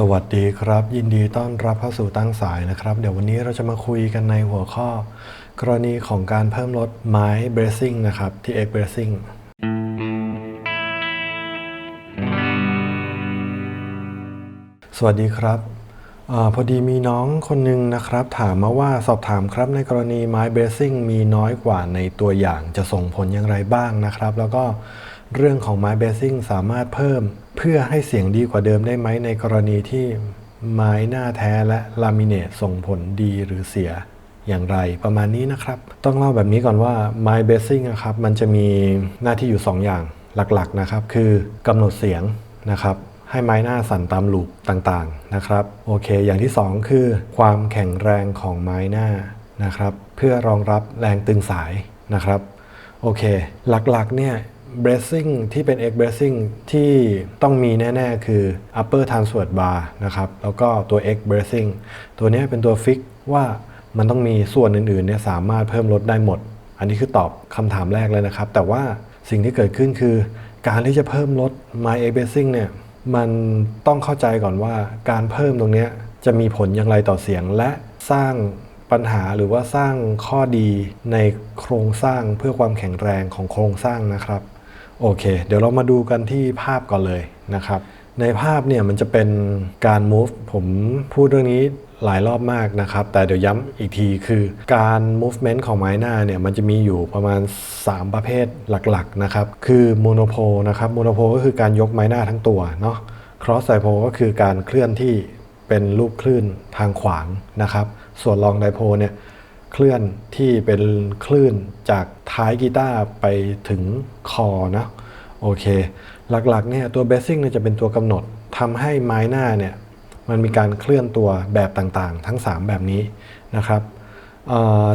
สวัสดีครับ ยินดีต้อนรับเข้าสู่ตั้งสายนะครับ เดี๋ยววันนี้เราจะมาคุยกันในหัวข้อ กรณีของการเพิ่มลดไม้ bracing นะครับ ที่ X bracing สวัสดีครับอพอดีมีน้องคนหนึ่งนะครับ ถามมาว่าสอบถามครับในกรณีไม้ bracing มีน้อยกว่าในตัวอย่างจะส่งผลอย่างไรบ้างนะครับ แล้วก็ เรื่องของไม้ bracing สามารถเพิ่ม เพื่อให้เสียงดีกว่าเดิมได้ไหมในกรณีที่ไม้หน้าแท้และลามิเนตส่งผลดีหรือเสียอย่างไรประมาณนี้นะครับ ต้องเล่าแบบนี้ก่อนว่า My Basing นะครับมันจะมีหน้าที่อยู่ 2 อย่างหลักๆนะครับ คือกำหนดเสียงนะครับให้ไม้หน้าสั่นตามลูปต่างๆนะครับโอเค อย่างที่ 2 คือ ความแข็งแรงของไม้หน้านะครับ เพื่อรองรับแรงตึงสายนะครับโอเค หลักๆเนี่ย bracing ที่เป็น X bracing ที่ต้องมีแน่ๆ คือ upper transverse bar นะครับ แล้วก็ตัว X bracing ตัวนี้เป็นตัวฟิกว่ามันต้องมีส่วนอื่นๆเนี่ยสามารถเพิ่มลดได้หมด อันนี้คือตอบคำถามแรกเลยนะครับ แต่ว่าสิ่งที่เกิดขึ้นคือ การที่จะเพิ่มลด my X bracing เนี่ยมันต้องเข้าใจก่อนว่าการเพิ่มตรงนี้จะมีผลอย่างไรต่อเสียงและสร้างปัญหาหรือว่าสร้างข้อดีในโครงสร้างเพื่อความแข็งแรงของโครงสร้างนะครับ โอเค เดี๋ยวเรามาดูกันที่ภาพก่อนเลยนะครับ ในภาพเนี่ยมันจะเป็นการ move ผมพูดเรื่องนี้หลายรอบมากนะครับ แต่เดี๋ยวย้ำอีกทีคือการ movement ของไม้หน้าเนี่ยมันจะมีอยู่ประมาณ 3 ประเภทหลักๆนะครับคือ m o n o p o l นะครับ m o n o p o l ก็คือการยกไม้หน้าทั้งตัวเนาะ cross dipole ก็คือการเคลื่อนที่เป็นรูปคลื่นทางขวางนะครับ ส่วน long dipole เนี่ย เคลื่อนที่เป็นคลื่นจากท้ายกีตาร์ไปถึงคอนะโอเค หลักๆเนี่ยตัวเบสซิ่งเนี่ยจะเป็นตัวกำหนดทำให้ไม้หน้าเนี่ยมันมีการเคลื่อนตัวแบบต่างๆ ทั้ง 3 แบบนี้นะครับ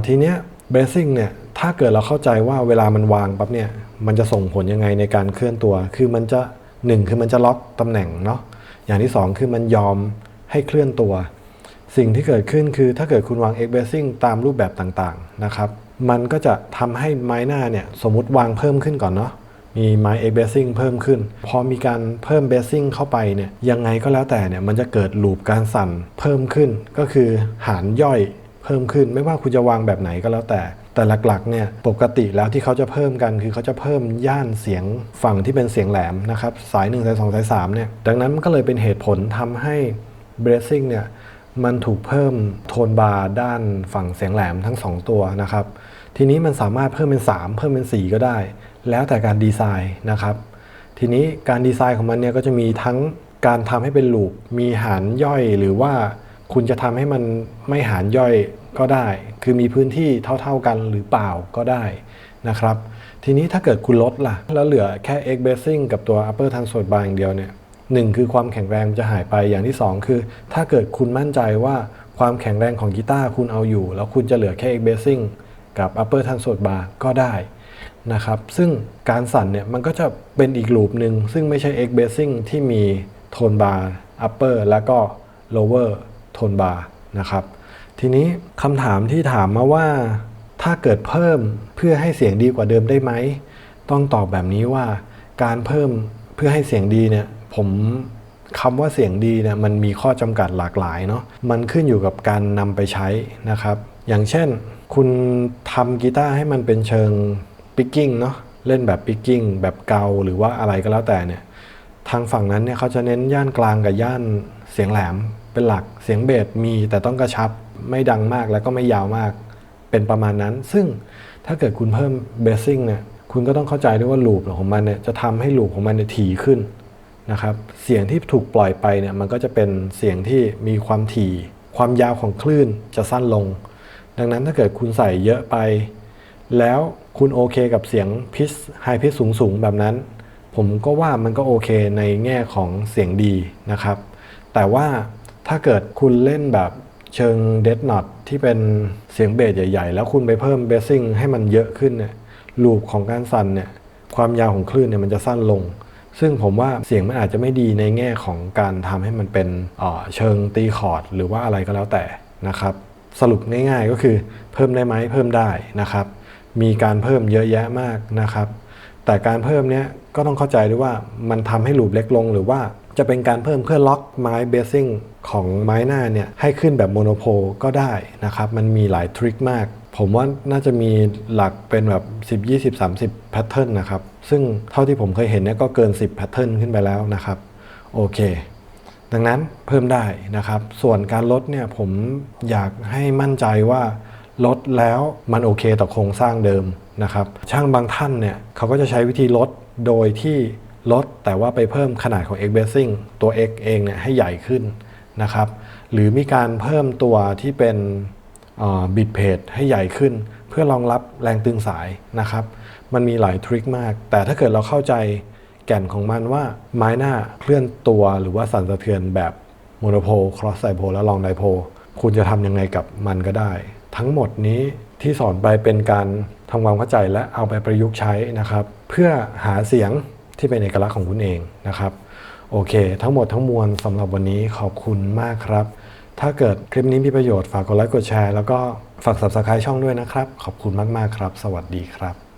ทีเนี้ยเบสซิ่งเนี่ยถ้าเกิดเราเข้าใจว่าเวลามันวางปั๊บเนี่ยมันจะส่งผลยังไงในการเคลื่อนตัว คือมันจะ 1 คือมันจะล็อกตำแหน่งเนาะอย่างที่ 2 คือมันยอมให้เคลื่อนตัว สิ่งที่เกิดขึ้นคือถ้าเกิดคุณวาง X bracing ตามรูปแบบต่างๆนะครับมันก็จะทำให้ไม้หน้าเนี่ยสมมติวางเพิ่มขึ้นก่อนเนาะมีไม้ X bracing เพิ่มขึ้น พอมีการเพิ่ม bracing เข้าไปเนี่ยยังไงก็แล้วแต่เนี่ยมันจะเกิดลูปการสั่นเพิ่มขึ้น ก็คือหารย่อยเพิ่มขึ้น ไม่ว่าคุณจะวางแบบไหนก็แล้วแต่ แต่หลักๆเนี่ยปกติแล้วที่เขาจะเพิ่มกัน คือเขาจะเพิ่มย่านเสียงฝั่งที่เป็นเสียงแหลมนะครับสาย1สาย2สาย3เนี่ยดังนั้นมันก็เลยเป็นเหตุผลทำให้ bracing เนี่ย มันถูกเพิ่มโทนบาร์ด้านฝั่งเสียงแหลมทั้ง 2 ตัวนะครับ ทีนี้มันสามารถเพิ่มเป็น 3 เพิ่มเป็น 4 ก็ได้ แล้วแต่การดีไซน์นะครับ ทีนี้การดีไซน์ของมันเนี่ยก็จะมีทั้งการทำให้เป็นลูปมีหารย่อยหรือว่าคุณจะทำให้มันไม่หารย่อยก็ได้ คือมีพื้นที่เท่าๆกันหรือเปล่าก็ได้นะครับ ทีนี้ถ้าเกิดคุณลดล่ะ แล้วเหลือแค่ X bracing กับตัว upper transverse bar อย่างเดียวเนี่ย หนึ่งคือความแข็งแรงมันจะหายไปอย่างที่ 2 คือ ถ้าเกิดคุณมั่นใจว่าความแข็งแรงของกีตาร์คุณเอาอยู่ แล้วคุณจะเหลือแค่ X bassing กับ upper transverse bar ก็ได้นะครับซึ่งการสั่นเนี่ยมันก็จะเป็นอีกลูปหนึ่งซึ่งไม่ใช่ X bassing ที่มีโทนบาร์ upper แล้วก็ lower โทนบาร์นะครับทีนี้คำถามที่ถามมาว่า ถ้าเกิดเพิ่มเพื่อให้เสียงดีกว่าเดิมได้ไหม ต้องตอบแบบนี้ว่าการเพิ่มเพื่อให้เสียงดีเนี่ย ผมคำว่าเสียงดีเนี่ยมันมีข้อจำกัดหลากหลายเนาะมันขึ้นอยู่กับการนำไปใช้นะครับ อย่างเช่น คุณทำกีตาร์ให้มันเป็นเชิงปิกกิ้งเนาะเล่นแบบปิกกิ้งแบบเกาหรือว่าอะไรก็แล้วแต่เนี่ยทางฝั่งนั้นเนี่ยเขาจะเน้นย่านกลางกับย่านเสียงแหลมเป็นหลักเสียงเบสมีแต่ต้องกระชับไม่ดังมากแล้วก็ไม่ยาวมากเป็นประมาณนั้น ซึ่งถ้าเกิดคุณเพิ่มเบสซิ่งเนี่ยคุณก็ต้องเข้าใจด้วยว่าลูปของมันเนี่ยจะทำให้ลูปของมันเนี่ยถี่ขึ้น นะครับเสียงที่ถูกปล่อยไปเนี่ยมันก็จะเป็นเสียงที่มีความถี่ ความยาวของคลื่นจะสั้นลง ดังนั้นถ้าเกิดคุณใส่เยอะไป แล้วคุณโอเคกับเสียงพิชไฮพิชสูงสูงๆ แบบนั้น ผมก็ว่ามันก็โอเคในแง่ของเสียงดีนะครับ แต่ว่าถ้าเกิดคุณเล่นแบบเชิงเดดน็อตที่เป็นเสียงเบสใหญ่ ๆ แล้วคุณไปเพิ่มเบสซิ่งให้มันเยอะขึ้นเนี่ยลูปของการสั่นเนี่ยความยาวของคลื่นเนี่ยมันจะสั้นลง ซึ่งผมว่าเสียงมันอาจจะไม่ดีในแง่ของการทำให้มันเป็นเชิงตีคอร์ดหรือว่าอะไรก็แล้วแต่นะครับ สรุปง่ายๆก็คือเพิ่มได้ไหมเพิ่มได้นะครับ มีการเพิ่มเยอะแยะมากนะครับ แต่การเพิ่มเนี้ยก็ต้องเข้าใจด้วยว่ามันทำให้ลูปเล็กลงหรือว่าจะเป็นการเพิ่มเพื่อล็อกไม้เบสซิ่งของไม้หน้าเนี่ยให้ขึ้นแบบโมโนโพก็ได้นะครับ มันมีหลายทริคมาก ผมว่าน่าจะมีหลักเป็นแบบ 10 20 30 แพทเทิร์นนะครับ ซึ่งเท่าที่ผมเคยเห็นเนี่ยก็เกิน 10 แพทเทิร์นขึ้นไปแล้วนะครับ โอเค ดังนั้นเพิ่มได้นะครับ ส่วนการลดเนี่ยผมอยากให้มั่นใจว่าลดแล้วมันโอเคต่อโครงสร้างเดิมนะครับ ช่างบางท่านเนี่ยเขาก็จะใช้วิธีลดโดยที่ลดแต่ว่าไปเพิ่มขนาดของ X basing ตัว X เองเนี่ยให้ใหญ่ขึ้นนะครับ หรือมีการเพิ่มตัวที่เป็น บิดเพจให้ใหญ่ขึ้น เพื่อรองรับแรงตึงสายนะครับ มันมีหลายทริคมาก แต่ถ้าเกิดเราเข้าใจแก่นของมันว่าไม้หน้าเคลื่อนตัวหรือว่าสั่นสะเทือนแบบโมโนโพลครอสไซโพลและลองไดโพลคุณจะทำยังไงกับมันก็ได้ ทั้งหมดนี้ที่สอนไปเป็นการทำความเข้าใจและเอาไปประยุกต์ใช้นะครับ เพื่อหาเสียงที่เป็นเอกลักษณ์ของคุณเองนะครับ โอเค ทั้งหมดทั้งมวลสำหรับวันนี้ขอบคุณมากครับ ถ้าเกิดคลิปนี้มีประโยชน์ฝากกดไลค์กดแชร์แล้วก็ฝาก subscribe ช่องด้วยนะครับ ขอบคุณมาก ๆ ครับ สวัสดีครับ